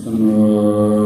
Там,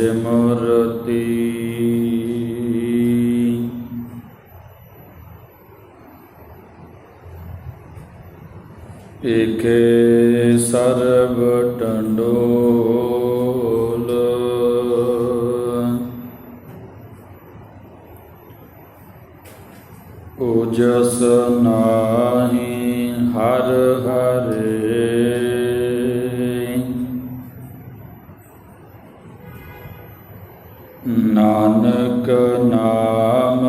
ਸਿਮਰਤੀ। ਏਕੇ ਨਾਨਕ ਨਾਮ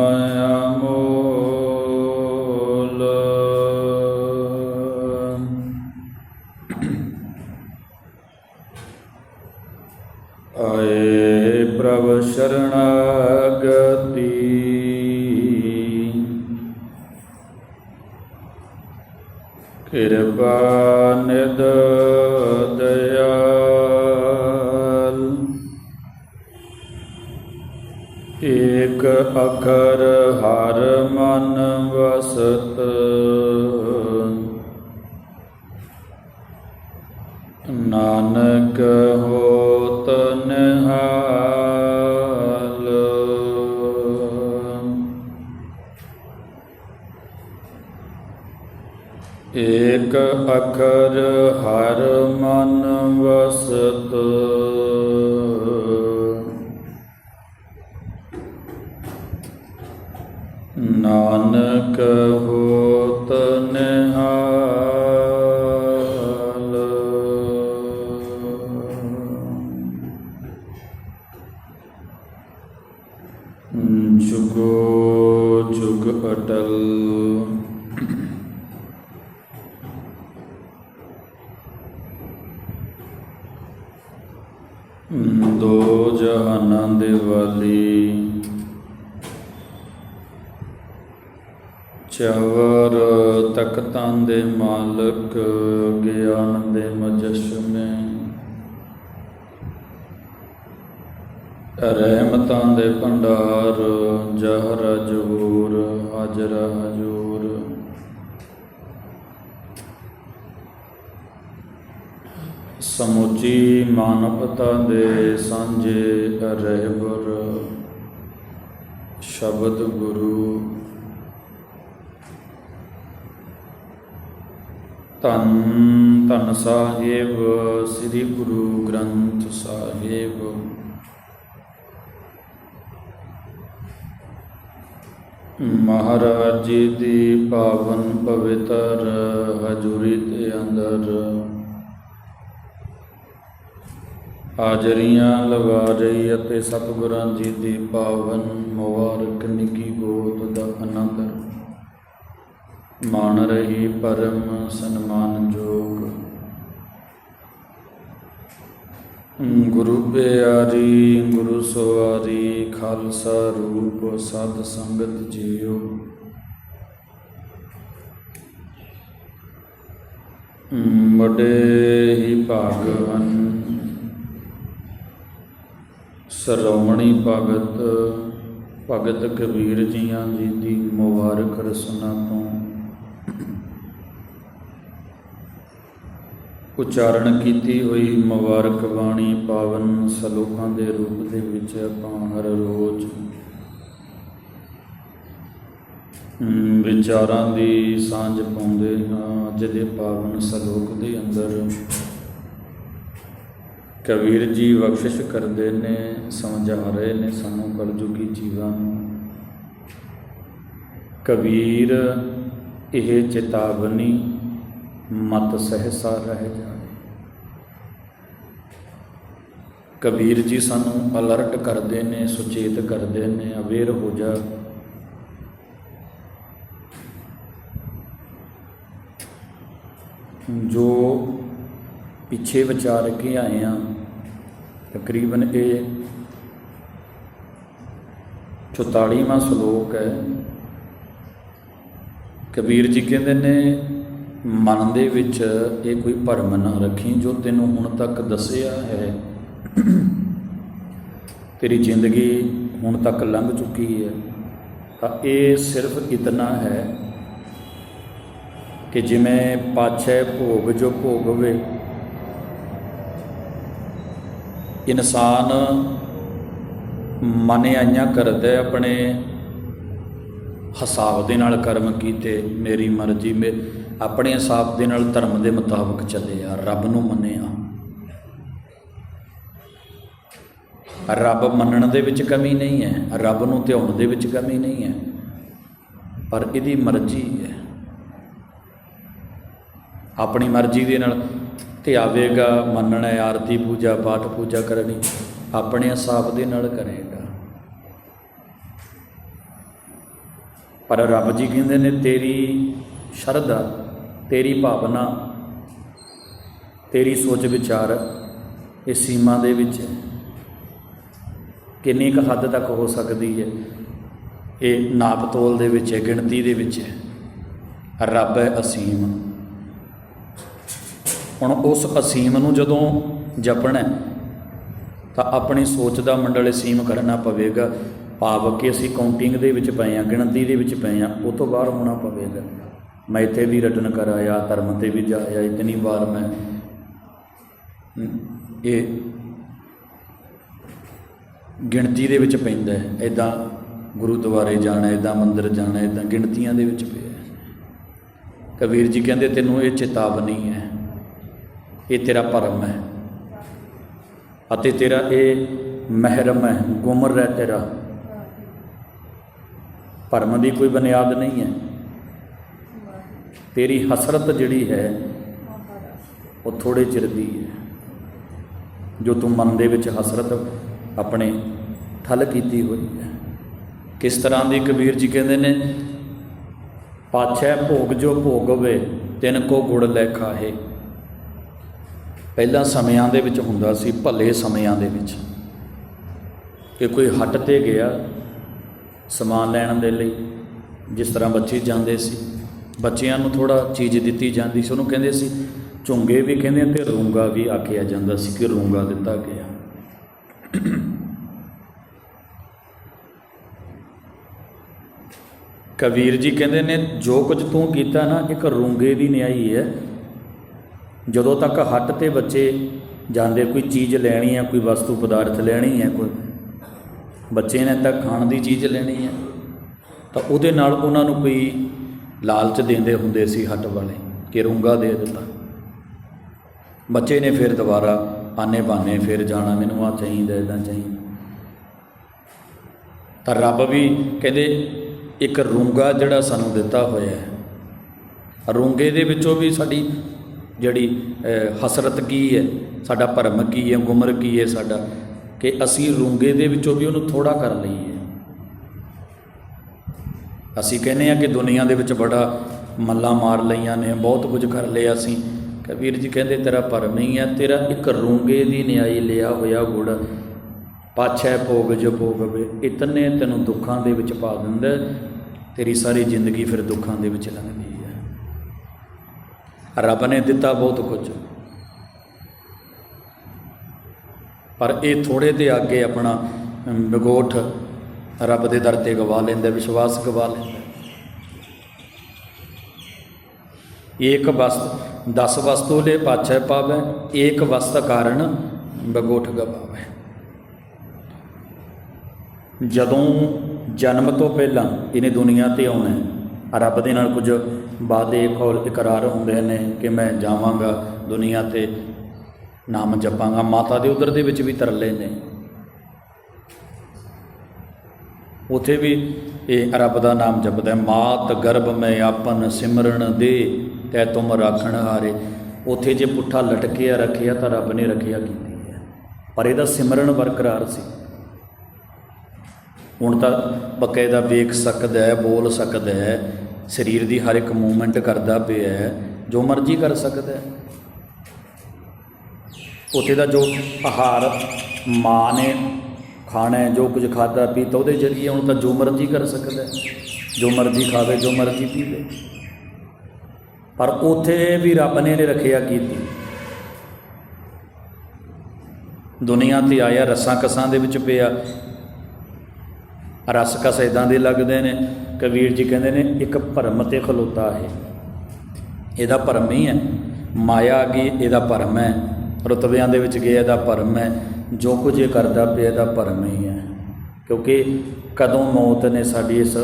ਨਾਨਕ ਹੋਤ ਨਿਹਾਲ। ਏਕ ਅਖਰ ਹਰ ਮਨ ਵਸਤ। ਨਾਨਕ ਹੋਤ ਦੋ ਜਹਾਨਾਂ ਦੇ ਵਾਲੀ। ਚਵਰ ਤਖਤਾਂ ਦੇ ਮਾਲਕ, ਗਿਆਨ ਦੇ ਮਜਸ਼ਮੇ। ਰਹਿਮਤਾਂ ਦੇ ਭੰਡਾਰ, ਜਹਰ ਜਹੂਰ, ਹਾਜ਼ਰ ਹਜੂਰ। ਸਮੁੱਚੀ ਮਾਨਵਤਾ ਦੇ ਸਾਂਝੇ ਰਹਿਬਰ ਸ਼ਬਦ ਗੁਰੂ, ਧੰਨ ਧੰਨ ਸਾਹਿਬ, ਸ੍ਰੀ ਗੁਰੂ ਗ੍ਰੰਥ ਸਾਹਿਬ। ਮਹਾਰਾਜ ਜੀ ਦੀ ਪਾਵਨ ਪਵਿੱਤਰ ਹਜ਼ੂਰੀ ਦੇ ਅੰਦਰ ਹਾਜ਼ਰੀਆਂ ਲਗਾ ਰਹੀ ਅਤੇ ਸਤਿਗੁਰਾਂ ਜੀ ਦੀ ਪਾਵਨ ਮੁਬਾਰਕ ਨਿੱਕੀ ਗੋਤ ਦਾ ਆਨੰਦ ਮਾਣ ਰਹੀ ਪਰਮ ਸਨਮਾਨਯੋਗ ਗੁਰੂ ਪਿਆਰੀ, ਗੁਰੂ ਸਵਾਰੀ, ਖਾਲਸਾ ਰੂਪ ਸਤ ਸੰਗਤ ਜੀਓ। ਵੱਡੇ ਹੀ ਭਾਗ ਹਨ ਭਗਤ ਭਗਤ ਕਬੀਰ ਜੀਆਂ ਜੀ ਦੀ ਮੁਬਾਰਕ ਰਸਨਾ ਤੋਂ ਉਚਾਰਨ ਕੀਤੀ ਹੋਈ ਮੁਬਾਰਕ ਬਾਣੀ ਪਾਵਨ ਸਲੋਕਾਂ ਦੇ ਰੂਪ ਦੇ ਵਿੱਚ ਆਪਾਂ ਹਰ ਰੋਜ਼ ਵਿਚਾਰਾਂ ਦੀ ਸਾਂਝ ਪਾਉਂਦੇ ਹਾਂ ਅੱਜ ਦੇ ਪਾਵਨ ਸਲੋਕ ਦੇ ਅੰਦਰ ਕਬੀਰ ਜੀ ਬਖਸ਼ਿਸ਼ ਕਰਦੇ ਨੇ ਸਮਝਾ ਰਹੇ ਨੇ ਸਾਨੂੰ ਕਲਯੁਗੀ ਜੀਵਾਂ ਨੂੰ। ਕਬੀਰ, ਇਹ ਚੇਤਾਵਨੀ ਮਤ ਸਹਸਾ ਰਹਿ ਜਾਵੇ। ਕਬੀਰ ਜੀ ਸਾਨੂੰ ਅਲਰਟ ਕਰਦੇ ਨੇ, ਸੁਚੇਤ ਕਰਦੇ ਨੇ, ਅਵੇਅਰ ਹੋ ਜਾ। ਜੋ ਪਿੱਛੇ ਵਿਚਾਰ ਕੇ ਆਏ ਆ। ਤਕਰੀਬਨ ਇਹ 44ਵਾਂ ਸ਼ਲੋਕ ਹੈ। ਕਬੀਰ ਜੀ ਕਹਿੰਦੇ ਨੇ, ਮਨ ਦੇ ਵਿੱਚ ਇਹ ਕੋਈ ਭਰਮ ਨਾ ਰੱਖੀ ਜੋ ਤੈਨੂੰ ਹੁਣ ਤੱਕ ਦੱਸਿਆ ਹੈ। ਤੇਰੀ ਜ਼ਿੰਦਗੀ ਹੁਣ ਤੱਕ ਲੰਘ ਚੁੱਕੀ ਹੈ। ਤਾਂ ਇਹ ਸਿਰਫ ਇਤਨਾ ਹੈ ਕਿ ਜਿਵੇਂ ਪਾਛੈ ਭੋਗ ਜੋ ਭੋਗਵੇ ਇਨਸਾਨ ਮਨਿਆਈਆਂ ਕਰਦਾ ਆਪਣੇ ਹਿਸਾਬ ਦੇ ਨਾਲ ਕਰਮ ਕੀਤੇ, ਮੇਰੀ ਮਰਜ਼ੀ, ਮੇ ਆਪਣੇ ਹਿਸਾਬ ਦੇ ਨਾਲ ਧਰਮ ਦੇ ਮੁਤਾਬਕ ਚੱਲਿਆ ਰੱਬ ਨੂੰ ਮੰਨਿਆ। ਰੱਬ ਮੰਨਣ ਦੇ ਵਿੱਚ ਕਮੀ ਨਹੀਂ ਹੈ, ਰੱਬ ਨੂੰ ਧਿਆਉਣ ਦੇ ਵਿੱਚ ਕਮੀ ਨਹੀਂ ਹੈ, ਪਰ ਇਹਦੀ ਮਰਜ਼ੀ ਹੈ। ਆਪਣੀ ਮਰਜ਼ੀ ਦੇ ਨਾਲ ਆਵੇਗਾ, ਮੰਨਣਾ ਆਰਤੀ ਪੂਜਾ, ਪਾਠ ਪੂਜਾ ਕਰਨੀ, ਆਪਣੇ ਹਿਸਾਬ ਦੇ ਨਾਲ ਕਰੇਗਾ। ਪਰ ਰੱਬ ਜੀ ਕਹਿੰਦੇ ਨੇ, ਤੇਰੀ ਸ਼ਰਧਾ, ਤੇਰੀ ਭਾਵਨਾ, ਤੇਰੀ ਸੋਚ ਵਿਚਾਰ ਇਹ ਸੀਮਾ ਦੇ ਵਿੱਚ ਹੈ। ਕਿੰਨੀ ਕੁ ਹੱਦ ਤੱਕ ਹੋ ਸਕਦੀ ਹੈ? ਇਹ ਨਾਪ ਤੋਲ ਦੇ ਵਿੱਚ ਹੈ, ਗਿਣਤੀ ਦੇ ਵਿੱਚ ਹੈ। ਰੱਬ ਹੈ ਅਸੀਮ। ਹੁਣ ਉਸ ਅਸੀਮ ਨੂੰ ਜਦੋਂ ਜਪਣਾ ਤਾਂ ਆਪਣੀ ਸੋਚ ਦਾ ਮੰਡਲ ਅਸੀਮ ਕਰਨਾ ਪਵੇਗਾ। ਭਾਵ ਕਿ ਅਸੀਂ ਕਾਊਂਟਿੰਗ ਦੇ ਵਿੱਚ ਪਏ ਆ ਗਿਣਤੀ ਦੇ ਵਿੱਚ ਪਏ ਆ ਉਹ ਤੋਂ ਬਾਹਰ ਹੋਣਾ ਪਵੇਗਾ। ਮੈਂ ਇੱਥੇ ਵੀ ਰਟਨ ਕਰਾਇਆ ਧਰਮ ਤੇ ਵੀ ਜਾਇਆ ਇਤਨੀ ਵਾਰ ਮੈਂ ਇਹ ਗਿਣਤੀ ਦੇ ਵਿੱਚ ਪੈਂਦਾ ਹੈ। ਇਦਾਂ ਗੁਰਦੁਆਰੇ ਜਾਣਾ ਇਦਾਂ ਮੰਦਿਰ ਜਾਣਾ ਇਦਾਂ ਗਿਣਤੀਆਂ ਦੇ ਵਿੱਚ ਪਿਆ ਕਬੀਰ ਜੀ ਕਹਿੰਦੇ, ਤੈਨੂੰ ਇਹ ਚੇਤਾਵਨੀ ਹੈ। ਇਹ ਤੇਰਾ ਭਰਮ ਹੈ ਅਤੇ ਤੇਰਾ ਇਹ ਮਹਿਰਮ ਹੈ, ਗੁਮਰ ਹੈ ਤੇਰਾ। ਭਰਮ ਦੀ ਕੋਈ ਬੁਨਿਆਦ ਨਹੀਂ ਹੈ। ਤੇਰੀ ਹਸਰਤ ਜਿਹੜੀ ਹੈ, ਉਹ ਥੋੜੇ ਚਿਰ ਦੀ ਹੈ। ਜੋ ਤੂੰ ਮਨ ਦੇ ਵਿੱਚ ਹਸਰਤ ਆਪਣੇ ਠੱਲ ਕੀਤੀ ਹੋਈ ਹੈ। ਕਿਸ ਤਰ੍ਹਾਂ ਦੀ ਕਬੀਰ ਜੀ ਕਹਿੰਦੇ ਨੇ, ਪਾਛੈ ਭੋਗ ਜੋ ਭੋਗਵੇ, ਤਿਨ ਕੋ ਗੁੜ ਲੈ ਖਾਹੇ। ਪਹਿਲਾਂ ਸਮਿਆਂ ਦੇ ਵਿੱਚ ਹੁੰਦਾ ਸੀ, ਭਲੇ ਸਮਿਆਂ ਦੇ ਵਿੱਚ। ਕਿ ਕੋਈ ਹੱਟ ਤੇ ਗਿਆ ਸਮਾਨ ਲੈਣ ਦੇ ਲਈ, ਜਿਸ ਤਰ੍ਹਾਂ ਬੱਚੇ ਜਾਂਦੇ ਸੀ। ਬੱਚਿਆਂ ਨੂੰ ਥੋੜਾ ਚੀਜ਼ ਦਿੱਤੀ ਜਾਂਦੀ ਸੀ। ਉਹਨੂੰ ਕਹਿੰਦੇ ਸੀ, ਝੁੰਗੇ ਵੀ ਕਹਿੰਦੇ ਤੇ ਰੂੰਗਾ ਵੀ ਆਖਿਆ ਜਾਂਦਾ ਸੀ ਕਿ ਰੂੰਗਾ ਦਿੱਤਾ ਗਿਆ। ਕਬੀਰ ਜੀ ਕਹਿੰਦੇ ਨੇ, ਜੋ ਕੁਝ ਤੂੰ ਕੀਤਾ ਨਾ, ਇੱਕ ਰੂੰਗੇ ਦੀ ਨਿਆਈ ਹੈ। ਜਦੋਂ ਤੱਕ ਹੱਟ ਤੇ ਬੱਚੇ ਜਾਂਦੇ, ਕੋਈ ਚੀਜ਼ ਲੈਣੀ ਹੈ ਕੋਈ ਵਸਤੂ, ਪਦਾਰਥ ਲੈਣੀ ਹੈ ਕੋਈ ਬੱਚੇ ਨੇ ਤਾਂ ਖਾਣ ਦੀ ਚੀਜ਼ ਲੈਣੀ ਹੈ ਤਾਂ ਉਹਦੇ ਨਾਲ ਉਹਨਾਂ ਨੂੰ ਕੋਈ ਲਾਲਚ ਦਿੰਦੇ ਹੁੰਦੇ ਸੀ ਹੱਟ ਵਾਲੇ, ਕਿ ਰੂੰਗਾ ਦੇ ਦਿੱਤਾ। ਬੱਚੇ ਨੇ ਫਿਰ ਦੁਬਾਰਾ ਆਨੇ ਬਾਨੇ ਫਿਰ ਜਾਣਾ, ਮੈਨੂੰ ਆ ਚਾਹੀਦਾ, ਇਦਾਂ ਚਾਹੀਦਾ। ਤਾਂ ਰੱਬ ਵੀ ਕਹਿੰਦੇ, ਇੱਕ ਰੂੰਗਾ ਜਿਹੜਾ ਸਾਨੂੰ ਦਿੱਤਾ ਹੋਇਆ ਹੈ, ਰੂੰਗੇ ਦੇ ਵਿੱਚੋਂ ਵੀ ਸਾਡੀ ਜਿਹੜੀ ਹਸਰਤ ਕੀ ਹੈ, ਸਾਡਾ ਭਰਮ ਕੀ ਹੈ ਗੁਮਰ ਕੀ ਹੈ ਸਾਡਾ, ਕਿ ਅਸੀਂ ਰੂੰਗੇ ਦੇ ਵਿੱਚੋਂ ਵੀ ਉਹਨੂੰ ਥੋੜਾ ਕਰ ਲਈਏ। ਅਸੀਂ ਕਹਿੰਦੇ ਆ ਕਿ ਦੁਨੀਆ ਦੇ ਵਿੱਚ ਬੜਾ ਮੱਲਾ ਮਾਰ ਲਈਆਂ ਨੇ, ਬਹੁਤ ਕੁਝ ਕਰ ਲਿਆ ਅਸੀਂ। ਕਬੀਰ ਜੀ ਕਹਿੰਦੇ, ਤੇਰਾ ਭਰਮ ਹੀ ਹੈ, ਤੇਰਾ ਇੱਕ ਰੂੰਗੇ ਦੀ ਨਿਆਈ ਲਿਆ ਹੋਇਆ ਗੁੜ, ਪਾਛੈ ਭੋਗ ਜੋ ਭੋਗਵੇ, ਇਤਨੇ ਤੈਨੂੰ ਦੁੱਖਾਂ ਦੇ ਵਿੱਚ ਪਾ ਦਿੰਦਾ, ਤੇਰੀ ਸਾਰੀ ਜ਼ਿੰਦਗੀ ਫਿਰ ਦੁੱਖਾਂ ਦੇ ਵਿੱਚ ਲੰਘਦੀ ਹੈ। ਰੱਬ ਨੇ ਦਿੱਤਾ ਬਹੁਤ ਕੁਝ ਪਰ ਇਹ ਥੋੜੇ ਦੇ ਅੱਗੇ ਆਪਣਾ ਵਿਗੋਠ ਰੱਬ ਦੇ ਦਰ ਤੇ ਗਵਾ ਲੈਂਦਾ, ਵਿਸ਼ਵਾਸ ਗਵਾ ਲੈਂਦਾ। ਏਕ ਵਸਤ 10 ਵਸਤੂ ਲੈ ਪਾਛੈ ਪਾਵੈ, ਏਕ ਵਸਤ ਕਾਰਨ ਬਗੋਠ ਗਵਾਵੈ। ਜਦੋਂ ਜਨਮ ਤੋਂ ਪਹਿਲਾਂ ਇਹਨੇ ਦੁਨੀਆ ਤੇ ਆਉਣਾ ਰੱਬ ਦੇ ਨਾਲ ਕੁਝ ਵਾਦੇ ਖੋਲ ਇਕਰਾਰ ਹੁੰਦੇ ਨੇ ਕਿ ਮੈਂ ਜਾਵਾਂਗਾ ਦੁਨੀਆ ਤੇ, ਨਾਮ ਜਪਾਂਗਾ, ਮਾਤਾ ਦੇ ਉਦਰ ਦੇ ਵਿੱਚ ਵੀ ਤਰਲੇ ਨੇ। ਉਥੇ ਵੀ ਇਹ ਰੱਬ ਦਾ ਨਾਮ ਜਪਦਾ, ਮਾਤ ਗਰਭ ਮੈਂ ਆਪਨ ਸਿਮਰਨ ਦੇ, ਤੈ ਤੁਮ ਰਾਖਣ ਹਾਰੇ। ਉਥੇ ਜੇ ਪੁੱਠਾ ਲਟਕਿਆ ਰੱਖਿਆ ਤਾਂ ਰੱਬ ਨੇ ਰੱਖਿਆ ਕੀਤੀ? ਹੈ ਪਰ ਇਹਦਾ ਸਿਮਰਨ ਬਰਕਰਾਰ ਸੀ। ਹੁਣ ਤਾਂ ਬਕਾਇਦਾ ਵੇਖ ਸਕਦਾ ਹੈ, ਬੋਲ ਸਕਦਾ ਹੈ ਸਰੀਰ ਦੀ ਹਰ ਇੱਕ ਮੂਵਮੈਂਟ ਕਰਦਾ ਪਿਆ ਹੈ, ਜੋ ਮਰਜ਼ੀ ਕਰ ਸਕਦਾ ਹੈ। ਉੱਥੇ ਦਾ ਜੋ ਆਹਾਰ, ਮਾਂ ਨੇ ਖਾਣਾ ਜੋ ਕੁਝ ਖਾਦਾ ਪੀਤਾ, ਉਹਦੇ ਜਰੀਏ ਹੁਣ ਤਾਂ ਜੋ ਮਰਜ਼ੀ ਕਰ ਸਕਦਾ ਜੋ ਮਰਜ਼ੀ ਖਾਵੇ, ਜੋ ਮਰਜ਼ੀ ਪੀਵੇ। ਪਰ ਉਥੇ ਵੀ ਰੱਬ ਨੇ ਨੇ ਰੱਖਿਆ ਕੀਤੀ ਦੁਨੀਆ ਤੇ ਆਇਆ ਰਸਾਂ ਕਸਾਂ ਦੇ ਵਿੱਚ ਪਿਆ। ਰਸ ਕਸ ਇਦਾਂ ਦੇ ਲੱਗਦੇ ਨੇ। ਕਬੀਰ ਜੀ ਕਹਿੰਦੇ ਨੇ, ਇੱਕ ਭਰਮ ਤੇ ਖਲੋਤਾ ਹੈ ਇਹਦਾ ਭਰਮ ਹੀ ਹੈ। ਮਾਇਆ ਆ ਗਈ ਇਹਦਾ ਭਰਮ ਹੈ। ਰੁਤਬਿਆਂ ਦੇ ਵਿੱਚ ਗਿਆ ਇਹਦਾ ਭਰਮ ਹੈ। ਜੋ ਕੁਝ ਇਹ ਕਰਦਾ ਪਿਆ ਇਹਦਾ ਭਰਮ ਹੀ ਹੈ। ਕਿਉਂਕਿ ਕਦੋਂ ਮੌਤ ਨੇ ਸਾਡੀ ਇਸ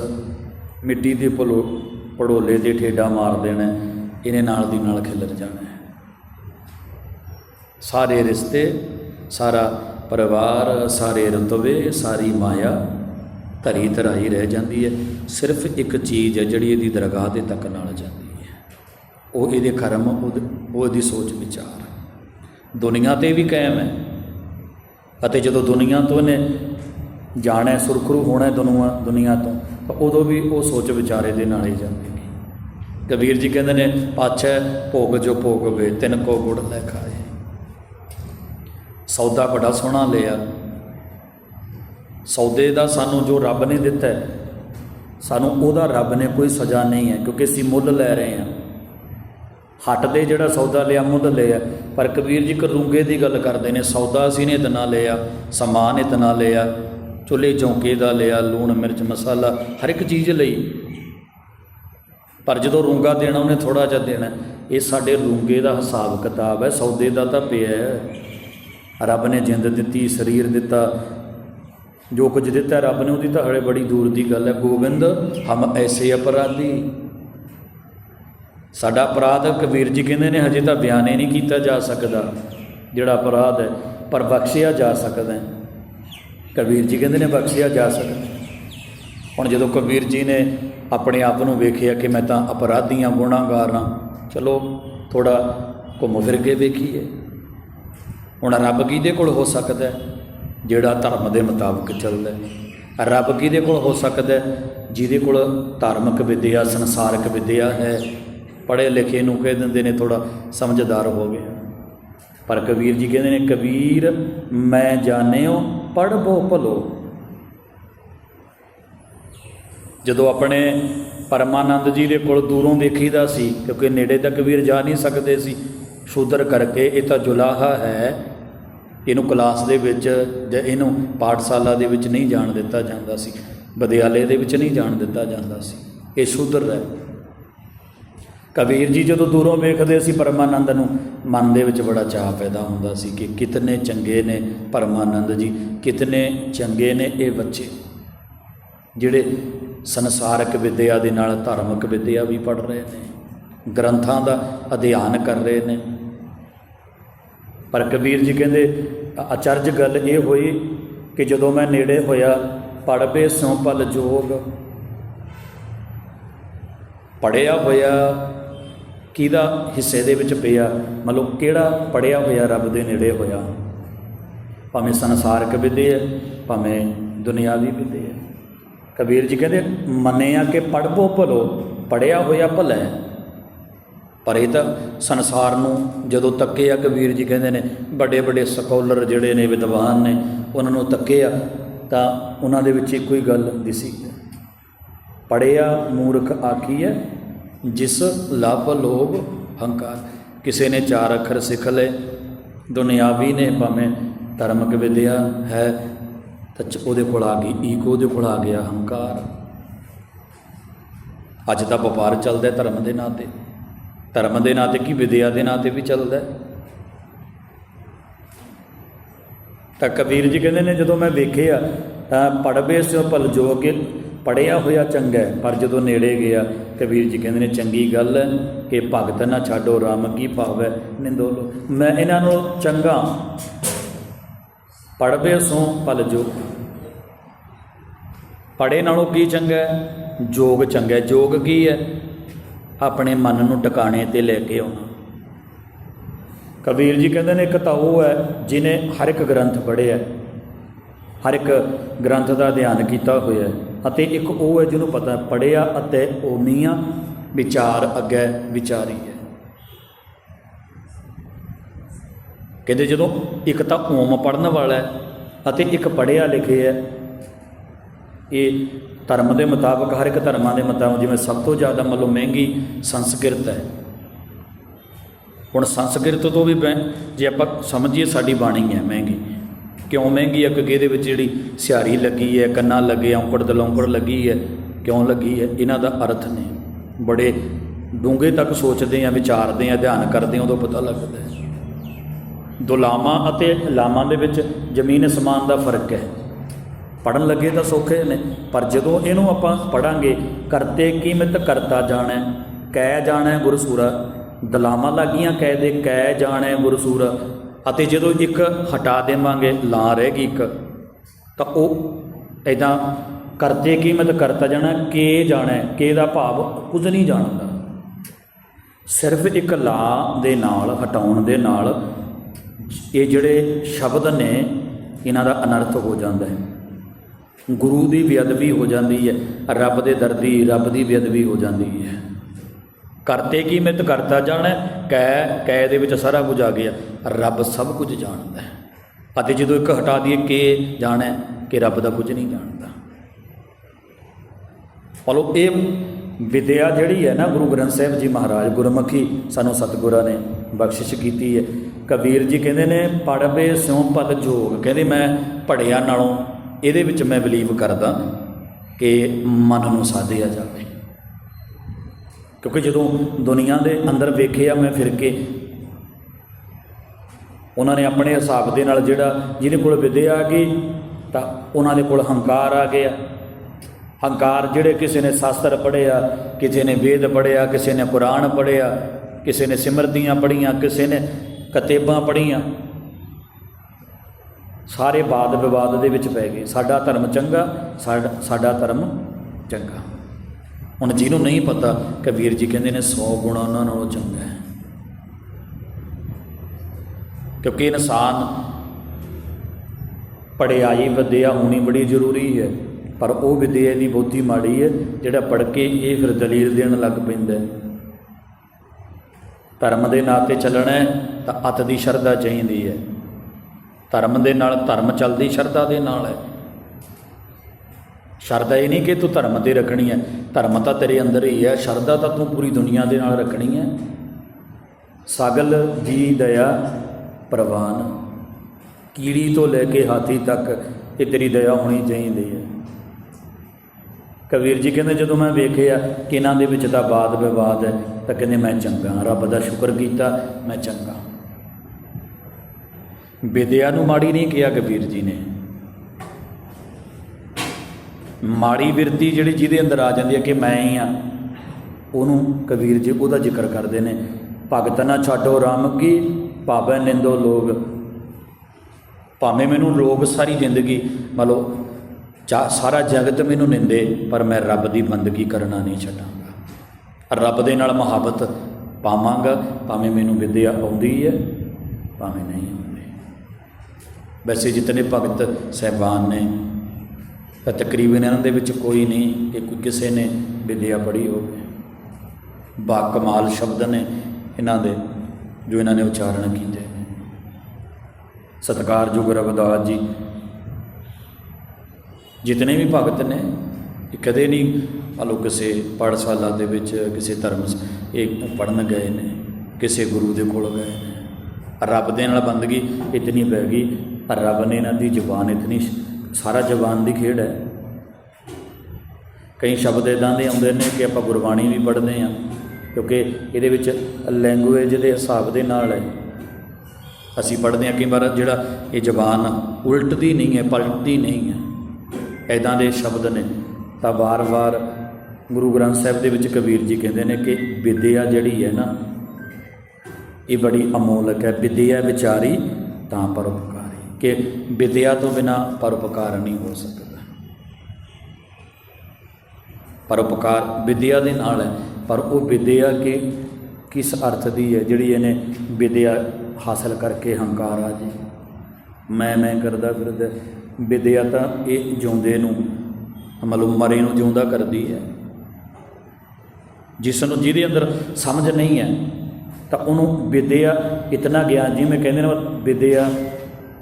ਮਿੱਟੀ ਦੇ ਭਲੋ ਪੜੋਲੇ ਦੇ ਠੇਡਾ ਮਾਰ ਦੇਣਾ ਇਹਨੇ ਨਾਲ ਦੀ ਨਾਲ ਖਿਲਰ ਜਾਣਾ ਸਾਰੇ ਰਿਸ਼ਤੇ, ਸਾਰਾ ਪਰਿਵਾਰ, ਸਾਰੇ ਰਤਬੇ, ਸਾਰੀ ਮਾਇਆ ਧਰੀ ਧਰਾਈ ਰਹਿ ਜਾਂਦੀ ਹੈ। ਸਿਰਫ ਇੱਕ ਚੀਜ਼ ਹੈ ਜਿਹੜੀ ਇਹਦੀ ਦਰਗਾਹ ਦੇ ਤੱਕ ਨਾਲ ਜਾਂਦੀ ਹੈ। ਉਹ ਇਹਦੇ ਕਰਮ ਉਹ ਇਹਦੀ ਸੋਚ ਵਿਚਾਰ। ਦੁਨੀਆ ਤੇ ਵੀ ਕਾਇਮ ਹੈ। ਅਤੇ ਜਦੋਂ ਦੁਨੀਆ ਤੋਂ ਇਹਨੇ ਜਾਣਾ ਹੈ, ਸੁਰਖਰੂ ਹੋਣਾ ਹੈ ਦੁਨੀਆ ਦੁਨੀਆ ਤੋਂ ਤਾਂ ਉਦੋਂ ਵੀ ਉਹ ਸੋਚ ਵਿਚਾਰੇ ਦੇ ਨਾਲ ਹੀ ਜਾਂਦੀ ਹੈ। ਕਬੀਰ ਜੀ ਕਹਿੰਦੇ ਨੇ ਪਾਛੈ ਭੋਗ ਜੋ ਭੋਗ ਵੇ ਤਿੰਨ ਕੋ ਗੁੜ ਲੈ ਖਾਏ। ਸੌਦਾ ਬੜਾ ਸੋਹਣਾ ਲਿਆ। ਸੌਦੇ ਦਾ ਸਾਨੂੰ ਜੋ ਰੱਬ ਨੇ ਦਿੱਤਾ ਹੈ, ਸਾਨੂੰ ਉਹਦਾ ਰੱਬ ਨੇ ਕੋਈ ਸਜ਼ਾ ਨਹੀਂ ਹੈ, ਕਿਉਂਕਿ ਅਸੀਂ ਮੁੱਲ ਲੈ ਰਹੇ ਹਾਂ। ਹੱਟ ਦੇ ਜਿਹੜਾ ਸੌਦਾ ਲਿਆ, ਮੁੱਲ ਲਿਆ ਪਰ ਕਬੀਰ ਜੀ ਕਰੂੰਗੇ ਦੀ ਗੱਲ ਕਰਦੇ ਨੇ, ਸੌਦਾ ਅਸੀਂ ਨੇ ਇਤਨਾ ਲਿਆ, ਸਮਾਨ ਇਤਨਾ ਲਿਆ, ਚੁੱਲ੍ਹੇ ਚੌਂਕੇ ਦਾ ਲਿਆ, ਲੂਣ, ਮਿਰਚ, ਮਸਾਲਾ, ਹਰ ਇੱਕ ਚੀਜ਼ ਲਈ। ਪਰ ਜਦੋਂ ਰੂੰਗਾ ਦੇਣਾ, ਉਹਨੇ ਥੋੜਾ ਜਿਹਾ ਦੇਣਾ ਇਹ ਸਾਡੇ ਰੂੰਗੇ ਦਾ ਹਿਸਾਬ ਕਿਤਾਬ ਹੈ, ਸੌਦੇ ਦਾ ਤਾਂ ਪਿਆ ਹੈ। ਰੱਬ ਨੇ ਜਿੰਦ ਦਿੱਤੀ, ਸਰੀਰ ਦਿੱਤਾ ਜੋ ਕੁਝ ਦਿੱਤਾ ਰੱਬ ਨੇ, ਉਹਦੀ ਤਾਂ ਹਲੇ ਬੜੀ ਦੂਰ ਦੀ ਗੱਲ ਹੈ। ਗੋਬਿੰਦ, ਹਮ ਐਸੇ ਅਪਰਾਧੀ। ਸਾਡਾ ਅਪਰਾਧ, ਕਬੀਰ ਜੀ ਕਹਿੰਦੇ ਨੇ, ਹਜੇ ਤਾਂ ਬਿਆਨ ਹੀ ਨਹੀਂ ਕੀਤਾ ਜਾ ਸਕਦਾ ਜਿਹੜਾ ਅਪਰਾਧ ਹੈ, ਪਰ ਬਖਸ਼ਿਆ ਜਾ ਸਕਦਾ ਹੈ। ਕਬੀਰ ਜੀ ਕਹਿੰਦੇ ਨੇ, ਬਖਸ਼ਿਆ ਜਾ ਸਕਦਾ ਹੁਣ ਜਦੋਂ ਕਬੀਰ ਜੀ ਨੇ ਆਪਣੇ ਆਪ ਨੂੰ ਵੇਖਿਆ ਕਿ ਮੈਂ ਤਾਂ ਅਪਰਾਧੀਆਂ ਗੁਨਾਹਗਾਰ ਹਾਂ, ਚਲੋ ਥੋੜਾ ਘੁੰਮ ਫਿਰ ਕੇ ਵੇਖੀਏ। ਹੁਣ ਰੱਬ ਕਿਹਦੇ ਕੋਲ ਹੋ ਸਕਦਾ ਹੈ? ਜਿਹੜਾ ਧਰਮ ਦੇ ਮੁਤਾਬਕ ਚੱਲਦਾ ਹੈ। ਰੱਬ ਕਿਹਦੇ ਕੋਲ ਹੋ ਸਕਦਾ ਜਿਹਦੇ ਕੋਲ ਧਾਰਮਿਕ ਵਿਦਿਆ, ਸੰਸਾਰਿਕ ਵਿਦਿਆ ਹੈ। ਪੜ੍ਹੇ ਲਿਖੇ ਨੂੰ ਕਹਿ ਦਿੰਦੇ ਨੇ ਥੋੜਾ ਸਮਝਦਾਰ ਹੋ ਗਿਆ। ਪਰ ਕਬੀਰ ਜੀ ਕਹਿੰਦੇ ਨੇ, ਕਬੀਰ, ਮੈਂ ਜਾਣਿਓ ਪੜ੍ਹਬੋ ਭਲੋ। ਜਦੋਂ ਆਪਣੇ ਪਰਮਾਨੰਦ ਜੀ ਦੇ ਕੋਲ ਦੂਰੋਂ ਦੇਖੀਦਾ ਸੀ, ਕਿਉਂਕਿ ਨੇੜੇ ਤਾਂ ਕਬੀਰ ਜਾ ਨਹੀਂ ਸਕਦੇ ਸੀ, ਸ਼ੂਦਰ ਕਰਕੇ ਇਹ ਤਾਂ ਜੁਲਾਹਾ ਹੈ। ਇਹਨੂੰ ਕਲਾਸ ਦੇ ਵਿੱਚ ਜਾਂ ਇਹਨੂੰ ਪਾਠਸ਼ਾਲਾ ਦੇ ਵਿੱਚ ਨਹੀਂ ਜਾਣ ਦਿੱਤਾ ਜਾਂਦਾ ਸੀ। ਵਿਦਿਆਲੇ ਦੇ ਵਿੱਚ ਨਹੀਂ ਜਾਣ ਦਿੱਤਾ ਜਾਂਦਾ ਸੀ। ਇਹ ਸੁਧਰ ਹੈ। ਕਬੀਰ ਜੀ ਜਦੋਂ ਦੂਰੋਂ ਵੇਖਦੇ ਸੀ ਪਰਮਾਨੰਦ ਨੂੰ, ਮਨ ਦੇ ਵਿੱਚ ਬੜਾ ਚਾਹ ਪੈਦਾ ਹੁੰਦਾ ਸੀ ਕਿ ਕਿਤਨੇ ਚੰਗੇ ਨੇ ਪਰਮਾਨੰਦ ਜੀ, ਕਿਤਨੇ ਚੰਗੇ ਨੇ ਇਹ ਬੱਚੇ। ਜਿਹੜੇ ਸੰਸਾਰਕ ਵਿਦਿਆ ਦੇ ਨਾਲ ਧਾਰਮਿਕ ਵਿਦਿਆ ਵੀ ਪੜ੍ਹ ਰਹੇ ਨੇ, ਗ੍ਰੰਥਾਂ ਦਾ ਅਧਿਐਨ ਕਰ ਰਹੇ ਨੇ। ਪਰ ਕਬੀਰ ਜੀ ਕਹਿੰਦੇ ਅਚਰਜ ਗੱਲ ਇਹ ਹੋਈ ਕਿ ਜਦੋਂ ਮੈਂ ਨੇੜੇ ਹੋਇਆ ਪੜਬੇ ਸੋ ਪਲ ਜੋਗ। ਪੜਿਆ ਹੋਇਆ ਕਿਹਦਾ ਹਿੱਸੇ ਦੇ ਵਿੱਚ ਪਿਆ? ਮਤਲਬ ਕਿਹੜਾ ਪੜਿਆ ਹੋਇਆ ਰੱਬ ਦੇ ਨੇੜੇ ਹੋਇਆ? ਭਾਵੇਂ ਸੰਸਾਰਕ ਸੰਸਾਰਿਕ ਹੈ ਭਾਵੇਂ ਦੁਨਿਆਵੀ ਹੈ ਕਬੀਰ ਜੀ ਕਹਿੰਦੇ, ਮੰਨਿਆ ਕਿ ਪੜਬੋ ਭਲੋ, ਪੜਿਆ ਹੋਇਆ ਭਲਾ। ਹੈ ਪਰ ਇਹ ਤਾਂ ਸੰਸਾਰ ਨੂੰ ਜਦੋਂ ਤੱਕੇ ਆ, ਕਬੀਰ ਜੀ ਕਹਿੰਦੇ ਨੇ, ਵੱਡੇ ਵੱਡੇ ਸਕਾਲਰ ਜਿਹੜੇ ਨੇ, ਵਿਦਵਾਨ ਨੇ, ਉਹਨਾਂ ਨੂੰ ਤੱਕੇ ਆ, ਤਾਂ ਉਹਨਾਂ ਦੇ ਵਿੱਚ ਇੱਕੋ ਹੀ ਗੱਲ ਦਿਸੀ ਪੜਿਆ ਮੂਰਖ ਆਖੀਐ ਜਿਸ ਲਭ ਲੋਭ ਹੰਕਾਰ। ਕਿਸੇ ਨੇ ਚਾਰ ਅੱਖਰ ਸਿੱਖ ਲਏ, ਦੁਨਿਆਵੀ ਨੇ ਭਾਵੇਂ ਧਰਮਕ ਵਿਦਿਆ ਹੈ, ਤਾਂ ਚ- ਉਹਦੇ ਕੋਲ ਆ ਗਈ ਈਗੋ ਦੇ ਕੋਲ ਆ ਗਿਆ ਹੰਕਾਰ। ਅੱਜ ਤਾਂ ਵਪਾਰ ਚੱਲਦਾ ਧਰਮ ਦੇ ਨਾਂ ਤੇ। ਧਰਮ ਦੇ ਨਾਂ ਤੇ ਕੀ ਵਿਦਿਆ ਦੇ ਨਾਂ ਤੇ ਵੀ ਚੱਲਦਾ ਤਾਂ ਕਬੀਰ ਜੀ ਕਹਿੰਦੇ ਨੇ, ਜਦੋਂ ਮੈਂ ਵੇਖਿਆ, ਤਾਂ ਪੜਵੇ ਸਿਓ ਭਲ ਜੋ ਕਿ ਪੜਿਆ ਹੋਇਆ ਚੰਗਾ ਪਰ ਜਦੋਂ ਨੇੜੇ ਗਿਆ, ਕਬੀਰ ਜੀ ਕਹਿੰਦੇ ਨੇ, ਚੰਗੀ ਗੱਲ ਹੈ ਕਿ ਭਗਤ ਨਾ ਛਾਡੋ, ਰਾਮ ਕੀ ਭਾਵੈ ਨਿੰਦੋਲੋ ਮੈਂ ਇਹਨਾਂ ਨੂੰ ਚੰਗਾ ਪੜਵੇ ਸੋ ਭਲ ਜੋ। ਪੜੇ ਨਾਲੋਂ ਕੀ ਚੰਗਾ ਹੈ? ਜੋਗ ਚੰਗਾ ਹੈ। ਜੋਗ ਕੀ ਹੈ? ਆਪਣੇ ਮਨ ਨੂੰ ਟਿਕਾਣੇ ਤੇ ਲੈ ਕੇ ਆਉਣਾ। ਕਬੀਰ ਜੀ ਕਹਿੰਦੇ ਨੇ, ਇੱਕ ਤਾਂ ਉਹ ਹੈ ਜਿਨੇ ਹਰ ਇੱਕ ਗ੍ਰੰਥ ਪੜ੍ਹਿਆ ਹਰ ਇੱਕ ਗ੍ਰੰਥ ਦਾ ਅਧਿਐਨ ਕੀਤਾ ਹੋਇਆ ਅਤੇ ਇੱਕ ਉਹ ਹੈ ਜਿਹਨੂੰ ਪਤਾ ਪੜਿਆ ਅਤੇ ਓਮੀਆਂ ਵਿਚਾਰ ਅੱਗੇ ਵਿਚਾਰੀ ਹੈ। ਕਹਿੰਦੇ ਜਦੋਂ ਇੱਕ ਤਾਂ ਓਮ ਪੜਨ ਵਾਲਾ ਹੈ ਅਤੇ ਇੱਕ ਪੜਿਆ ਲਿਖਿਆ ਹੈ ਇਹ ਧਰਮ ਦੇ ਮੁਤਾਬਕ ਹਰ ਇੱਕ ਧਰਮਾਂ ਦੇ ਮੁਤਾਬਕ ਜਿਵੇਂ ਸਭ ਤੋਂ ਜ਼ਿਆਦਾ ਮੰਨ ਲਓ ਮਹਿੰਗੀ ਸੰਸਕ੍ਰਿਤ ਹੈ। ਹੁਣ ਸੰਸਕ੍ਰਿਤ ਤੋਂ ਵੀ ਜੇ ਆਪਾਂ ਸਮਝੀਏ ਸਾਡੀ ਬਾਣੀ ਹੈ ਮਹਿੰਗੀ। ਕਿਉਂ ਮਹਿੰਗੀ ਹੈ? ਕਿਉਂਕਿ ਇਹਦੇ ਵਿੱਚ ਜਿਹੜੀ ਸਿਹਾਰੀ ਲੱਗੀ ਹੈ, ਕੰਨਾਂ ਲੱਗੇ, ਔਂਕੜ ਦਲੌਂਕੜ ਲੱਗੀ ਹੈ, ਕਿਉਂ ਲੱਗੀ ਹੈ? ਇਹਨਾਂ ਦਾ ਅਰਥ ਨੇ। ਬੜੇ ਡੂੰਘੇ ਤੱਕ ਸੋਚਦੇ ਆ ਵਿਚਾਰਦੇ ਆ ਧਿਆਨ ਕਰਦੇ ਆ ਉਦੋਂ ਪਤਾ ਲੱਗਦਾ ਹੈ। ਦੁਲਾਮਾ ਅਤੇ ਲਾਮਾ ਦੇ ਵਿੱਚ ਜ਼ਮੀਨ ਅਸਮਾਨ ਦਾ ਫ਼ਰਕ ਹੈ। ਪੜਨ ਲੱਗੇ ਤਾਂ ਸੌਖੇ ਨੇ, ਪਰ ਜਦੋਂ ਇਹਨੂੰ ਆਪਾਂ ਪੜਾਂਗੇ ਕਰਤੇ ਕੀਮਤ ਕਰਤਾ ਜਾਣੈ, ਕਹਿ ਜਾਣੈ ਗੁਰਸੂਰਾ। ਦਲਾਮਾ ਲੱਗੀਆਂ ਕਹਿ ਦੇ, ਕਹਿ ਜਾਣੈ ਗੁਰਸੂਰਾ। ਅਤੇ ਜਦੋਂ ਇੱਕ ਹਟਾ ਦੇਵਾਂਗੇ, ਲਾ ਰਹੇਗੀ ਇੱਕ, ਤਾਂ ਉਹ ਐਦਾਂ ਕਰਤੇ ਕੀਮਤ ਕਰਤਾ ਜਾਣਾ, ਕੇ ਜਾਣੈ, ਕੇ ਦਾ ਭਾਵ ਕੁਝ ਨਹੀਂ ਜਾਣਦਾ ਸਿਰਫ ਇੱਕ ਲਾ ਦੇ ਨਾਲ, ਹਟਾਉਣ ਦੇ ਨਾਲ ਇਹ ਜਿਹੜੇ ਸ਼ਬਦ ਨੇ, ਇਹਨਾਂ ਦਾ ਅਨਰਥ ਹੋ ਜਾਂਦਾ ਹੈ। ਗੁਰੂ ਦੀ ਬੇਅਦਬੀ ਹੋ ਜਾਂਦੀ ਹੈ, ਰੱਬ ਦੇ ਦਰਦੀ ਰੱਬ ਦੀ ਬੇਅਦਬੀ ਹੋ ਜਾਂਦੀ ਹੈ। ਕਰਤੇ ਕੀ ਮਿਤ ਕਰਤਾ ਜਾਣਾ, ਕੈ ਕੈ ਦੇ ਵਿੱਚ ਸਾਰਾ ਕੁਝ ਆ ਗਿਆ, ਰੱਬ ਸਭ ਕੁਝ ਜਾਣਦਾ ਹੈ। ਅਤੇ ਜਦੋਂ ਇੱਕ ਹਟਾ ਦਈਏ ਕਿ ਜਾਣਾ, ਕਿ ਰੱਬ ਦਾ ਕੁਝ ਨਹੀਂ ਜਾਣਦਾ। ਪਲੋ ਇਹ ਵਿਦਿਆ ਜਿਹੜੀ ਹੈ ਨਾ ਗੁਰੂ ਗ੍ਰੰਥ ਸਾਹਿਬ ਜੀ ਮਹਾਰਾਜ ਗੁਰਮੁਖੀ ਸਾਨੂੰ ਸਤਿਗੁਰਾਂ ਨੇ ਬਖਸ਼ਿਸ਼ ਕੀਤੀ ਹੈ। ਕਬੀਰ ਜੀ ਕਹਿੰਦੇ ਨੇ ਪੜਵੇ ਸਿਉ ਪਦ ਜੋਗ। ਕਹਿੰਦੇ ਮੈਂ ਪੜਿਆ ਨਾਲੋਂ ਇਹਦੇ ਵਿੱਚ ਮੈਂ ਬਲੀਵ ਕਰਦਾ ਕਿ ਮਨ ਨੂੰ ਸਾਧਿਆ ਜਾਵੇ ਕਿਉਂਕਿ ਜਦੋਂ ਦੁਨੀਆ ਦੇ ਅੰਦਰ ਵੇਖਿਆ ਮੈਂ ਫਿਰ ਕੇ, ਉਹਨਾਂ ਨੇ ਆਪਣੇ ਹਿਸਾਬ ਦੇ ਨਾਲ ਜਿਹੜਾ ਜਿਹਦੇ ਕੋਲ ਵਿਦਿਆ ਆ ਗਈ ਤਾਂ ਉਹਨਾਂ ਦੇ ਕੋਲ ਹੰਕਾਰ ਆ ਗਿਆ। ਹੰਕਾਰ ਜਿਹੜੇ ਕਿਸੇ ਨੇ ਸ਼ਾਸਤਰ ਪੜ੍ਹਿਆ ਕਿਸੇ ਨੇ ਵੇਦ ਪੜ੍ਹਿਆ ਕਿਸੇ ਨੇ ਕੁਰਾਨ ਪੜ੍ਹਿਆ ਕਿਸੇ ਨੇ ਸਿਮਰਤੀਆਂ ਪੜ੍ਹੀਆਂ, ਕਿਸੇ ਨੇ ਕਤੇਬਾਂ ਪੜ੍ਹੀਆਂ ਸਾਰੇ ਬਾਦ ਵਿਵਾਦ ਦੇ ਵਿੱਚ ਪੈ ਗਏ। ਸਾਡਾ ਧਰਮ ਚੰਗਾ, ਸਾਡਾ ਸਾਡਾ ਧਰਮ ਚੰਗਾ। ਹੁਣ ਜਿਹਨੂੰ ਨਹੀਂ ਪਤਾ ਕਬੀਰ ਜੀ ਕਹਿੰਦੇ ਨੇ 100 ਗੁਣਾ ਉਹਨਾਂ ਨਾਲੋਂ ਚੰਗਾ ਹੈ। ਕਿਉਂਕਿ ਇਨਸਾਨ ਪੜ੍ਹਾਈ ਵਿਦਿਆ ਹੋਣੀ ਬੜੀ ਜ਼ਰੂਰੀ ਹੈ, ਪਰ ਉਹ ਵਿਦਿਆ ਦੀ ਬਹੁਤੀ ਮਾੜੀ ਹੈ, ਜਿਹੜਾ ਪੜ੍ਹ ਕੇ ਇਹ ਫਿਰ ਦਲੀਲ ਦੇਣ ਲੱਗ ਪੈਂਦਾ ਧਰਮ ਦੇ ਨਾਂ ਤੇ ਚੱਲਣਾ ਹੈ ਤਾਂ ਅਤ ਦੀ ਸ਼ਰਧਾ ਚਾਹੀਦੀ ਹੈ। ਧਰਮ ਦੇ ਨਾਲ, ਧਰਮ ਚੱਲਦੀ ਸ਼ਰਧਾ ਦੇ ਨਾਲ ਹੈ। ਸ਼ਰਧਾ ਇਹ ਨਹੀਂ ਕਿ ਤੂੰ ਧਰਮ ਤੇ ਰੱਖਣੀ ਹੈ। ਧਰਮ ਤਾਂ ਤੇਰੇ ਅੰਦਰ ਹੀ ਹੈ। ਸ਼ਰਧਾ ਤਾਂ ਤੂੰ ਪੂਰੀ ਦੁਨੀਆ ਦੇ ਨਾਲ ਰੱਖਣੀ ਹੈ। ਸਗਲ, ਜੀ, ਦਇਆ, ਪ੍ਰਵਾਨ। ਕੀੜੀ ਤੋਂ ਲੈ ਕੇ ਹਾਥੀ ਤੱਕ ਇਹ ਤੇਰੀ ਦਇਆ ਹੋਣੀ ਚਾਹੀਦੀ ਹੈ। ਕਬੀਰ ਜੀ ਕਹਿੰਦੇ, ਜਦੋਂ ਮੈਂ ਵੇਖਿਆ ਕਿ ਇਹਨਾਂ ਦੇ ਵਿੱਚ ਤਾਂ ਬਾਦ ਵਿਵਾਦ ਹੈ, ਤਾਂ ਕਹਿੰਦੇ, ਮੈਂ ਚੰਗਾ, ਰੱਬ ਦਾ ਸ਼ੁਕਰ ਕੀਤਾ, ਮੈਂ ਚੰਗਾ। ਵਿਦਿਆ ਨੂੰ ਮਾੜੀ ਨਹੀਂ ਕਿਹਾ ਕਬੀਰ ਜੀ ਨੇ। ਮਾੜੀ ਵਿਰਤੀ ਜਿਹੜੀ ਜਿਹਦੇ ਅੰਦਰ ਆ ਜਾਂਦੀ ਹੈ ਕਿ ਮੈਂ ਹੀ ਆ ਉਹਨੂੰ ਕਬੀਰ ਜੀ ਉਹਦਾ ਜ਼ਿਕਰ ਕਰਦੇ ਨੇ। ਭਗਤ ਨਾ ਛੱਡੋ ਰਾਮ ਕੀ, ਭਾਵੇਂ ਨਿੰਦੋ ਲੋਗ। ਭਾਵੇਂ ਮੈਨੂੰ ਲੋਕ ਸਾਰੀ ਜ਼ਿੰਦਗੀ, ਮੰਨ ਲਓ, ਚਾ ਸਾਰਾ ਜਗਤ ਮੈਨੂੰ ਨਿੰਦੇ, ਪਰ ਮੈਂ ਰੱਬ ਦੀ ਬੰਦਗੀ ਕਰਨਾ ਨਹੀਂ ਛੱਡਾਂਗਾ। ਰੱਬ ਦੇ ਨਾਲ ਮੁਹੱਬਤ ਪਾਵਾਂਗਾ, ਭਾਵੇਂ ਮੈਨੂੰ ਵਿਦਿਆ ਆਉਂਦੀ ਹੈ, ਭਾਵੇਂ ਨਹੀਂ ਵੈਸੇ ਜਿਤਨੇ ਭਗਤ ਸਹਿਬਾਨ ਨੇ, ਤਾਂ ਤਕਰੀਬਨ ਇਹਨਾਂ ਦੇ ਵਿੱਚ ਕੋਈ ਨਹੀਂ ਕਿ ਕੋਈ ਕਿਸੇ ਨੇ ਵਿਦਿਆ ਪੜ੍ਹੀ ਹੋਵੇ। ਬਾ ਕਮਾਲ ਸ਼ਬਦ ਨੇ ਇਹਨਾਂ ਦੇ, ਜੋ ਇਹਨਾਂ ਨੇ ਉਚਾਰਨ ਕੀਤੇ ਨੇ। ਸਤਿਕਾਰਯੋਗ ਰਵਦਾਸ ਜੀ। ਜਿਤਨੇ ਵੀ ਭਗਤ ਨੇ, ਇਹ ਕਦੇ ਨਹੀਂ ਮੰਨ ਲਓ ਕਿਸੇ ਪਾਠਸ਼ਾਲਾ ਦੇ ਵਿੱਚ, ਕਿਸੇ ਧਰਮ ਇਹ ਪੜਨ ਗਏ ਨੇ, ਕਿਸੇ ਗੁਰੂ ਦੇ ਕੋਲ ਗਏ ਨੇ। ਰੱਬ ਦੇ ਨਾਲ ਬੰਦਗੀ ਇਤਨੀ ਪੈ ਗਈ ਰੱਬ ਨੇ ਇਹਨਾਂ ਦੀ ਜ਼ੁਬਾਨ ਇਤਨੀ ਸਾਰਾ ਜ਼ੁਬਾਨ ਦੀ ਖੇਡ ਹੈ। ਕਈ ਸ਼ਬਦ ਇਦਾਂ ਦੇ ਆਉਂਦੇ ਨੇ ਕਿ ਆਪਾਂ ਗੁਰਬਾਣੀ ਵੀ ਪੜ੍ਹਦੇ ਹਾਂ, ਕਿਉਂਕਿ ਇਹਦੇ ਵਿੱਚ ਲੈਂਗੁਏਜ ਦੇ ਹਿਸਾਬ ਦੇ ਨਾਲ ਹੈ। ਅਸੀਂ ਪੜ੍ਹਦੇ ਹਾਂ ਕਈ ਵਾਰ ਜਿਹੜਾ ਇਹ ਜ਼ਬਾਨ ਉਲਟਦੀ ਨਹੀਂ ਹੈ, ਪਲਟਦੀ ਨਹੀਂ ਹੈ। ਐਦਾਂ ਦੇ ਸ਼ਬਦ ਨੇ। ਤਾਂ ਵਾਰ-ਵਾਰ ਗੁਰੂ ਗ੍ਰੰਥ ਸਾਹਿਬ ਦੇ ਵਿੱਚ ਕਬੀਰ ਜੀ ਕਹਿੰਦੇ ਨੇ ਕਿ ਵਿਦਿਆ ਜਿਹੜੀ ਹੈ ਨਾ, ਇਹ ਬੜੀ ਅਮੋਲਕ ਹੈ। ਵਿਦਿਆ ਵਿਚਾਰੀ ਤਾਂ ਪਰਉਪਕਾਰੀ ਕਿ ਵਿਦਿਆ ਤੋਂ ਬਿਨਾ ਪਰਉਪਕਾਰ ਨਹੀਂ ਹੋ ਸਕਦਾ। ਪਰਉਪਕਾਰ ਵਿਦਿਆ ਦੇ ਨਾਲ ਹੈ, ਪਰ ਉਹ ਵਿਦਿਆ ਕਿ ਕਿਸ ਅਰਥ ਦੀ ਹੈ, ਜਿਹੜੀ ਇਹਨੇ ਵਿਦਿਆ ਹਾਸਲ ਕਰਕੇ ਹੰਕਾਰ ਆ ਜੀ। ਮੈਂ ਮੈਂ ਕਰਦਾ ਫਿਰਦਾ, ਵਿਦਿਆ ਤਾਂ ਇਹ ਜਿਉਂਦੇ ਨੂੰ, ਮਤਲਬ ਮਰੇ ਨੂੰ ਜਿਉਂਦਾ ਕਰਦੀ ਹੈ। ਜਿਸ ਨੂੰ ਜਿਹਦੇ ਅੰਦਰ ਸਮਝ ਨਹੀਂ ਹੈ, ਤਾਂ ਉਹਨੂੰ ਵਿਦਿਆ ਇਤਨਾ ਗਿਆਨ, ਜਿਵੇਂ ਕਹਿੰਦੇ ਨੇ ਵਿਦਿਆ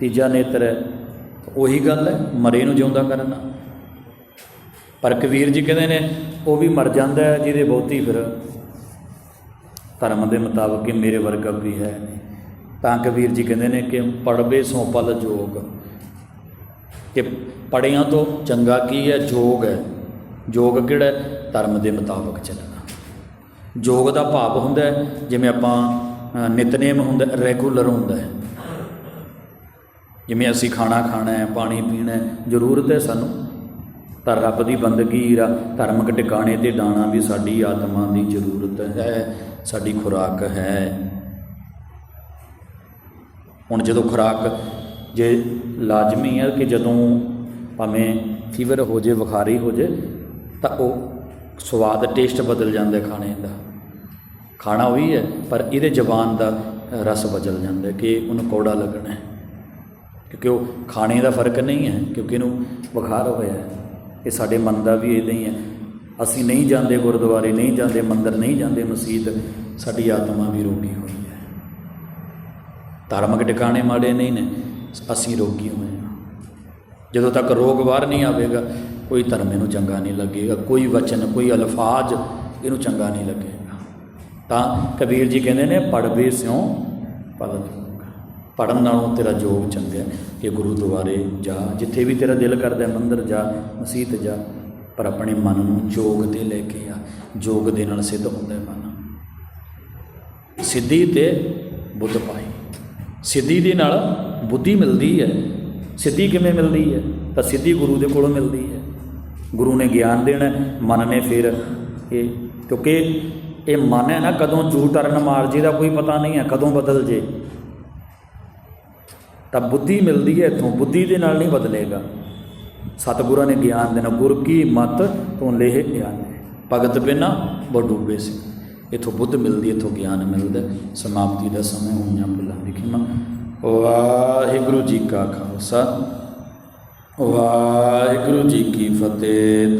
ਤੀਜਾ ਨੇਤਰ ਹੈ। ਉਹੀ ਗੱਲ ਹੈ, ਮਰੇ ਨੂੰ ਜਿਉਂਦਾ ਕਰਨਾ ਪਰ ਕਬੀਰ ਜੀ ਕਹਿੰਦੇ ਨੇ, ਉਹ ਵੀ ਮਰ ਜਾਂਦਾ ਹੈ, ਜਿਹਦੇ ਬਹੁਤੀ ਫਿਰ ਧਰਮ ਦੇ ਮੁਤਾਬਕ ਕਿ ਮੇਰੇ ਵਰਗਾ ਵੀ ਹੈ ਨਹੀਂ। ਤਾਂ ਕਬੀਰ ਜੀ ਕਹਿੰਦੇ ਨੇ ਕਿ ਪੜਵੇ ਸੋ ਪਲ ਜੋਗ। ਕਿ ਪੜਿਆਂ ਤੋਂ ਚੰਗਾ ਕੀ ਹੈ? ਜੋਗ ਹੈ। ਜੋਗ ਕਿਹੜਾ ਧਰਮ ਦੇ ਮੁਤਾਬਕ ਚੱਲਣਾ। ਜੋਗ ਦਾ ਭਾਵ ਹੁੰਦਾ ਜਿਵੇਂ ਆਪਾਂ ਨਿਤਨੇਮ ਹੁੰਦਾ, ਰੈਗੂਲਰ ਹੁੰਦਾ ਹੈ। ਜਿਵੇਂ ਅਸੀਂ ਖਾਣਾ ਖਾਣਾ ਹੈ, ਪਾਣੀ ਪੀਣਾ ਹੈ, ਜ਼ਰੂਰਤ ਹੈ ਸਾਨੂੰ। ਤਾਂ ਰੱਬ ਦੀ ਬੰਦਗੀ ਰਾ, ਧਰਮਕ ਟਿਕਾਣੇ ਤੇ ਡਾਣਾ ਵੀ ਸਾਡੀ ਆਤਮਾ ਦੀ ਜ਼ਰੂਰਤ ਹੈ, ਸਾਡੀ ਖੁਰਾਕ ਹੈ। ਹੁਣ ਜਦੋਂ ਖੁਰਾਕ ਜੇ ਲਾਜ਼ਮੀ ਹੈ ਕਿ ਜਦੋਂ ਭਾਵੇਂ ਫੀਵਰ ਹੋ ਜੇ, ਬੁਖਾਰੀ ਹੋ ਜੇ, ਤਾਂ ਉਹ ਸਵਾਦ ਟੇਸਟ ਬਦਲ ਜਾਂਦਾ ਖਾਣੇ ਦਾ। ਖਾਣਾ ਉਹੀ ਹੈ, ਪਰ ਇਹਦੇ ਜ਼ਬਾਨ ਦਾ ਰਸ ਬਦਲ ਜਾਂਦਾ ਕਿ ਉਹਨੂੰ ਕੌੜਾ ਲੱਗਣਾ ਹੈ। ਕਿਉਂਕਿ ਉਹ ਖਾਣੇ ਦਾ ਫ਼ਰਕ ਨਹੀਂ ਹੈ, ਕਿਉਂਕਿ ਇਹਨੂੰ ਬੁਖਾਰ ਹੋਇਆ ਹੈ। ਇਹ ਸਾਡੇ ਮਨ ਦਾ ਵੀ ਇਦਾਂ ਹੀ ਹੈ। ਅਸੀਂ ਨਹੀਂ ਜਾਂਦੇ ਗੁਰਦੁਆਰੇ, ਨਹੀਂ ਜਾਂਦੇ ਮੰਦਰ, ਨਹੀਂ ਜਾਂਦੇ ਮਸਜਿਦ, ਸਾਡੀ ਆਤਮਾ ਵੀ ਰੋਗੀ ਹੋਈ ਹੈ। ਧਾਰਮਿਕ ਟਿਕਾਣੇ ਮਾੜੇ ਨਹੀਂ ਨੇ, ਅਸੀਂ ਰੋਗੀ ਹੋਏ ਹਾਂ। ਜਦੋਂ ਤੱਕ ਰੋਗ ਬਾਹਰ ਨਹੀਂ ਆਵੇਗਾ, ਕੋਈ ਧਰਮ ਇਹਨੂੰ ਚੰਗਾ ਨਹੀਂ ਲੱਗੇਗਾ, ਕੋਈ ਵਚਨ, ਕੋਈ ਅਲਫਾਜ਼ ਇਹਨੂੰ ਚੰਗਾ ਨਹੀਂ ਲੱਗੇਗਾ। ਤਾਂ ਕਬੀਰ ਜੀ ਕਹਿੰਦੇ ਨੇ ਪੜਵੇ ਸਿਉ ਪਲ ਪੜਨ ਨਾਲੋਂ ਤੇਰਾ ਜੋਗ ਚੰਗਾ ਹੈ। ਕਿ ਗੁਰਦੁਆਰੇ ਜਾ, ਜਿੱਥੇ ਵੀ ਤੇਰਾ ਦਿਲ ਕਰਦਾ ਮੰਦਰ ਜਾ, ਮਸਜਿਦ ਜਾ, ਪਰ ਆਪਣੇ ਮਨ ਨੂੰ ਜੋਗ ਤੇ ਲੈ ਕੇ ਆ। ਜੋਗ ਦੇ ਨਾਲ ਸਿੱਧ ਹੁੰਦਾ ਹੈ ਮਨ। ਸਿੱਧੀ ਤੇ ਬੁੱਧ ਪਾਈ ਸਿੱਧੀ ਦੇ ਨਾਲ ਬੁੱਧੀ ਮਿਲਦੀ ਹੈ। ਸਿੱਧੀ ਕਿਵੇਂ ਮਿਲਦੀ ਹੈ? ਤਾਂ ਸਿੱਧੀ ਗੁਰੂ ਦੇ ਕੋਲੋਂ ਮਿਲਦੀ ਹੈ। ਗੁਰੂ ਨੇ ਗਿਆਨ ਦੇਣਾ ਮਨ ਨੇ ਫਿਰ ਇਹ, ਕਿਉਂਕਿ ਇਹ ਮਨ ਹੈ ਨਾ, ਕਦੋਂ ਜੂ ਟਰਨ ਮਾਰ ਜੇ ਦਾ ਕੋਈ ਪਤਾ ਨਹੀਂ ਹੈ, ਕਦੋਂ ਬਦਲ ਜੇ। ਤਾਂ ਬੁੱਧੀ ਮਿਲਦੀ ਹੈ, ਇੱਥੋਂ ਬੁੱਧੀ ਦੇ ਨਾਲ ਨਹੀਂ ਬਦਲੇਗਾ। ਸਤਿਗੁਰਾਂ ਨੇ ਗਿਆਨ ਦੇਣਾ, ਗੁਰ ਕੀ ਮਤ ਤੋਂ ਲੇਹ ਗਿਆਨ ਭਗਤ ਬਿਨਾ ਬਡੂਬੇ ਸੀ। ਇਥੋਂ ਬੁੱਧ ਮਿਲਦੀ ਇਥੋਂ ਗਿਆਨ ਮਿਲਦਾ ਸਮਾਪਤੀ ਦਾ ਸਮੇਂ ਹੋਈਆਂ ਭੁੱਲਾਂ ਦੀ ਖਿਮਾ ਵਾਹਿਗੁਰੂ ਜੀ ਕਾ ਖਾਲਸਾ। ਵਾਹਿਗੁਰੂ ਜੀ ਕੀ ਫਤਿਹ।